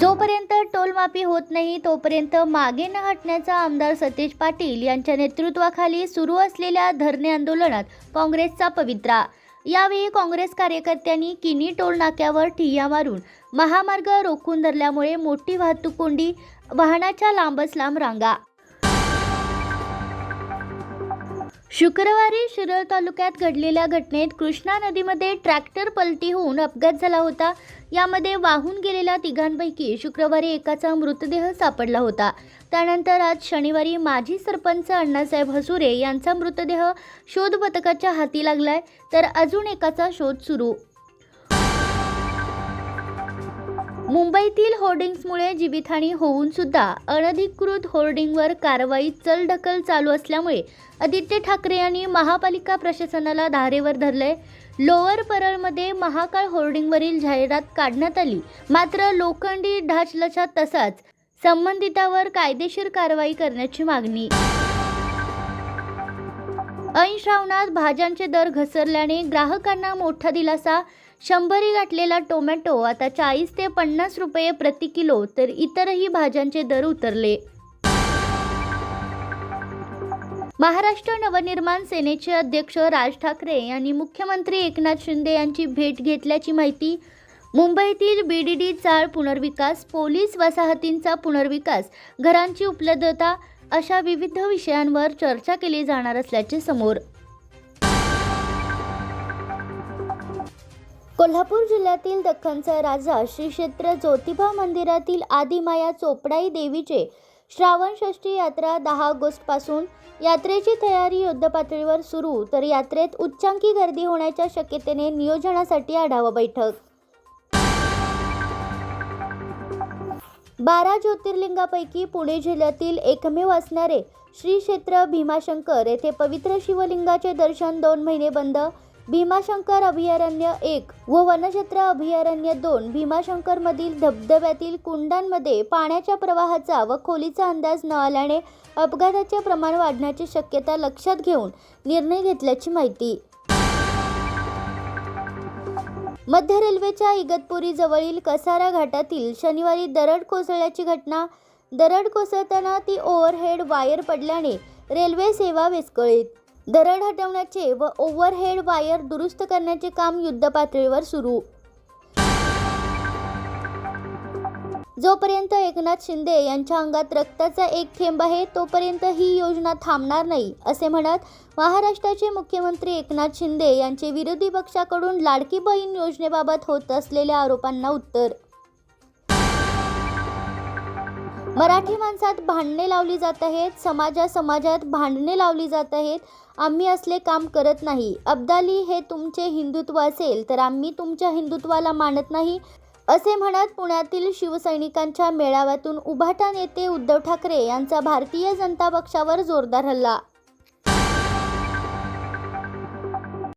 जोपर्यंत टोलमाफी होत नाही तोपर्यंत मागे न हटण्याचा आमदार सतीश पाटील यांच्या नेतृत्वाखाली सुरू असलेल्या धरणे आंदोलनात काँग्रेसचा पवित्रा. यावेळी काँग्रेस कार्यकर्त्यांनी किनी टोल नाक्यावर ठिय्या मारून महामार्ग रोखून धरल्यामुळे मोठी वाहतूक कोंडी वाहनाच्या लांबच लांब रांगा. शुक्रवारी शिरळ तालुक्यात घडलेल्या घटनेत कृष्णा नदीमध्ये ट्रॅक्टर पलटी होऊन अपघात झाला होता. यामध्ये वाहून गेलेल्या तिघांपैकी शुक्रवारी एकाचा मृतदेह सापडला होता. त्यानंतर आज शनिवारी माजी सरपंच अण्णासाहेब हसुरे यांचा मृतदेह शोध पथकाच्या हाती लागलाय तर अजून एकाचा शोध सुरू. मुंबईतील होर्डिंग्समुळे जीवितहानी होऊन सुद्धा अनधिकृत होर्डिंगवर कारवाई चलढकल चालू असल्यामुळे आदित्य ठाकरे यांनी महापालिका प्रशासनाला धारेवर धरलंय. लोअर परळमध्ये महाकाळ होर्डिंगवरील जाहिरात काढण्यात आली. मात्र लोखंडी ढाचलचा तसाच संबंधितावर कायदेशीर कारवाई करण्याची मागणी. ऐन श्रावणात भाज्यांचे दर घसरल्याने ग्राहकांना मोठा दिलासा शंभरी गाठलेला टोमॅटो आता चाळीस ते पन्नास रुपये प्रति किलो तर इतरही भाज्यांचे दर उतरले. महाराष्ट्र नवनिर्माण सेनेचे अध्यक्ष राज ठाकरे यांनी मुख्यमंत्री एकनाथ शिंदे यांची भेट घेतल्याची माहिती मुंबईतील बी डी डी चाळ पुनर्विकास पोलीस वसाहतींचा पुनर्विकास घरांची उपलब्धता अशा विविध विषयांवर चर्चा केली जाणार असल्याचे समोर कोल्हापूर जिल्ह्यातील दख्खनचा राजा श्री क्षेत्र ज्योतिबा मंदिरातील आदिमाया चोपडाई देवीचे श्रावण षष्ठी यात्रा दहा ऑगस्टपासून यात्रेची तयारी युद्धपातळीवर सुरू तर यात्रेत उच्चांकी गर्दी होण्याच्या शक्यतेने नियोजनासाठी आढावा बैठक. बारा ज्योतिर्लिंगापैकी पुणे जिल्ह्यातील एकमेव असणारे श्री क्षेत्र भीमाशंकर येथे पवित्र शिवलिंगाचे दर्शन दोन महिने बंद भीमाशंकर अभयारण्य एक व वनक्षेत्र अभयारण्य दोन भीमाशंकरमधील धबधब्यातील कुंडांमध्ये पाण्याच्या प्रवाहाचा व खोलीचा अंदाज न आल्याने अपघाताचे प्रमाण वाढण्याची शक्यता लक्षात घेऊन निर्णय घेतल्याची माहिती. मध्य रेल्वेच्या इगतपुरी जवळील कसारा घाटातील शनिवारी दरड कोसळल्याची घटना. दरड कोसळताना ती ओव्हरहेड वायर पडल्याने रेल्वे सेवा विस्कळीत. दरड हटवण्याचे व ओव्हरहेड वायर दुरुस्त करण्याचे काम युद्धपातळीवर सुरू. जोपर्यंत एकनाथ शिंदे यांच्या अंगात रक्ताचा एक थेंब आहे तोपर्यंत ही योजना थांबणार नाही असे म्हणत महाराष्ट्राचे मुख्यमंत्री एकनाथ शिंदे यांचे विरोधी पक्षाकडून लाडकी बहीण योजनेबाबत होत असलेल्या आरोपांना उत्तर मराठी माणसात भांडणे लावली जात आहेत समाजा समाजात भांडणे लावली जात आहेत. आम्ही असले काम करत नाही. अब्दाली हे तुमचे हिंदुत्व असेल तर आम्ही तुमच्या हिंदुत्वाला मानत नाही असे म्हणत पुण्यातील शिवसैनिकांच्या मेळाव्यातून उभाटा नेते उद्धव ठाकरे यांचा भारतीय जनता पक्षावर जोरदार हल्ला.